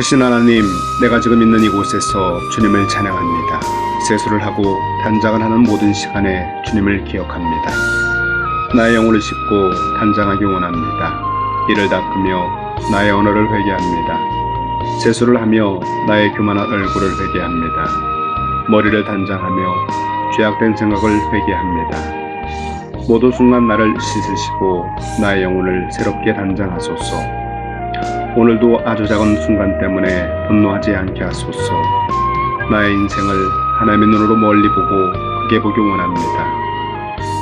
크신 하나님, 내가 지금 있는 이곳에서 주님을 찬양합니다. 세수를 하고 단장을 하는 모든 시간에 주님을 기억합니다. 나의 영혼을 씻고 단장하기 원합니다. 이를 닦으며 나의 언어를 회개합니다. 세수를 하며 나의 교만한 얼굴을 회개합니다. 머리를 단장하며 죄악된 생각을 회개합니다. 모두 순간 나를 씻으시고 나의 영혼을 새롭게 단장하소서. 오늘도 아주 작은 순간 때문에 분노하지 않게 하소서. 나의 인생을 하나님의 눈으로 멀리 보고 크게 보기 원합니다.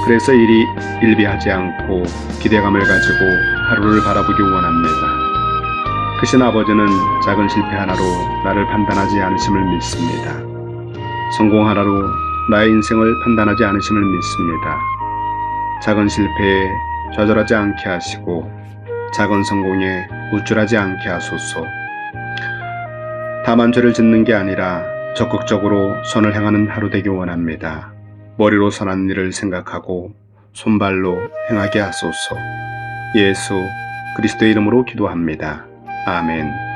그래서 일이 일비하지 않고 기대감을 가지고 하루를 바라보기 원합니다. 크신 아버지는 작은 실패 하나로 나를 판단하지 않으심을 믿습니다. 성공 하나로 나의 인생을 판단하지 않으심을 믿습니다. 작은 실패에 좌절하지 않게 하시고 작은 성공에 우쭐하지 않게 하소서. 다만 죄를 짓는 게 아니라 적극적으로 선을 행하는 하루 되기 원합니다. 머리로 선한 일을 생각하고 손발로 행하게 하소서. 예수 그리스도의 이름으로 기도합니다. 아멘.